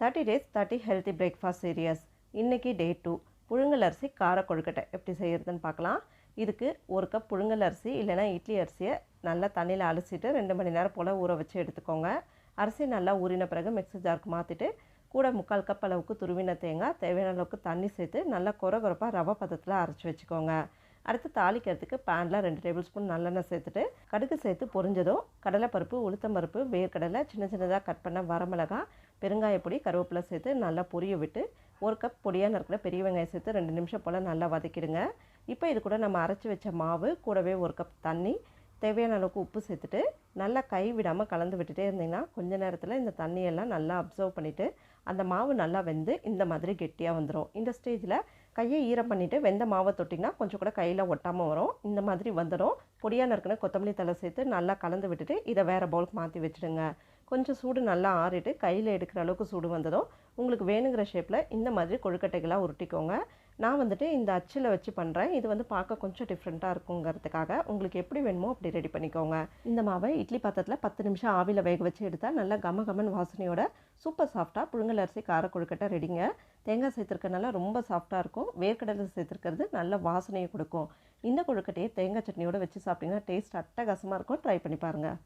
Thirty days thirty healthy breakfast serious இன்றைக்கி day two புழுங்கல் அரிசி கார கொழுக்கட்டை எப்படி செய்கிறதுன்னு பார்க்கலாம். இதுக்கு ஒரு கப் புழுங்கல் அரிசி இல்லைனா இட்லி அரிசியை நல்லா தண்ணியில் அலசிட்டு ரெண்டு மணி நேரம் போல் ஊற வச்சு எடுத்துக்கோங்க. அரிசி நல்லா ஊறின பிறகு மிக்ஸி ஜாருக்கு மாற்றிட்டு கூட முக்கால் கப் அளவுக்கு துருவின தேங்காய் தேவையான அளவுக்கு தண்ணி சேர்த்து நல்லா கொர கொரப்பாக ரவை பதத்தில் அரைச்சி வச்சுக்கோங்க. அடுத்து தாளிக்கிறதுக்கு பேனில் ரெண்டு டேபிள் ஸ்பூன் நல்லெண்ணெய் சேர்த்துட்டு கடுகு சேர்த்து பொரிஞ்சதும் கடலைப்பருப்பு உளுத்தம்பருப்பு வேர்க்கடலை சின்ன சின்னதாக கட் பண்ண வரமிளகா பெருங்காயப்பொடி கருவேப்பிலை சேர்த்து நல்லா பொரிய விட்டு ஒரு கப் பொடியாக நறுக்கிற பெரிய வெங்காயம் சேர்த்து ரெண்டு நிமிஷம் போல் நல்லா வதக்கிடுங்க. இப்போ இது கூட நம்ம அரைச்சி வச்ச மாவு கூடவே ஒரு கப் தண்ணி தேவையான அளவுக்கு உப்பு சேர்த்துட்டு நல்லா கை விடாமல் கலந்து விட்டுட்டே இருந்தீங்கன்னா கொஞ்ச நேரத்தில் இந்த தண்ணியெல்லாம் நல்லா அப்சர்வ் பண்ணிவிட்டு அந்த மாவு நல்லா வெந்து இந்த மாதிரி கெட்டியாக வந்துடும் இந்த ஸ்டேஜில் கையை ஈரம் பண்ணிவிட்டு வெந்த மாவை தொட்டிங்கன்னா கொஞ்சம் கூட கையில் ஒட்டாமல் வரும். இந்த மாதிரி வந்துடும். பொடியாக நறுக்கின கொத்தமல்லி தலை சேர்த்து நல்லா கலந்து விட்டுட்டு இதை வேறு பவுலுக்கு மாற்றி வச்சுடுங்க. கொஞ்சம் சூடு நல்லா ஆறிட்டு கையில் எடுக்கிற அளவுக்கு சூடு வந்ததும் உங்களுக்கு வேணுங்கிற ஷேப்பில் இந்த மாதிரி கொழுக்கட்டைகளாக உருட்டிக்கோங்க. நான் வந்துட்டு இந்த அச்சில் வச்சு பண்ணுறேன் இது வந்து பார்க்க கொஞ்சம் டிஃப்ரெண்ட்டாக இருக்குங்கிறதுக்காக உங்களுக்கு எப்படி வேணுமோ அப்படி ரெடி பண்ணிக்கோங்க. இந்த மாவை இட்லி பாத்திரத்தில் பத்து நிமிஷம் ஆவியில் வேக வச்சு எடுத்தால் நல்லா கம கமன் வாசனையோட சூப்பர் சாஃப்டாக புழுங்கல் அரிசி கார கொழுக்கட்டை ரெடிங்க தேங்காய் சேர்த்துருக்கனால ரொம்ப சாஃப்டாக இருக்கும். வேர்க்கடலை சேர்த்துருக்கிறது நல்ல வாசனையை கொடுக்கும். இந்த கொழுக்கட்டையை தேங்காய் சட்னியோடு வச்சு சாப்பிட்டிங்கன்னா டேஸ்ட் அட்டகாசமாக இருக்கும். ட்ரை பண்ணி பாருங்கள்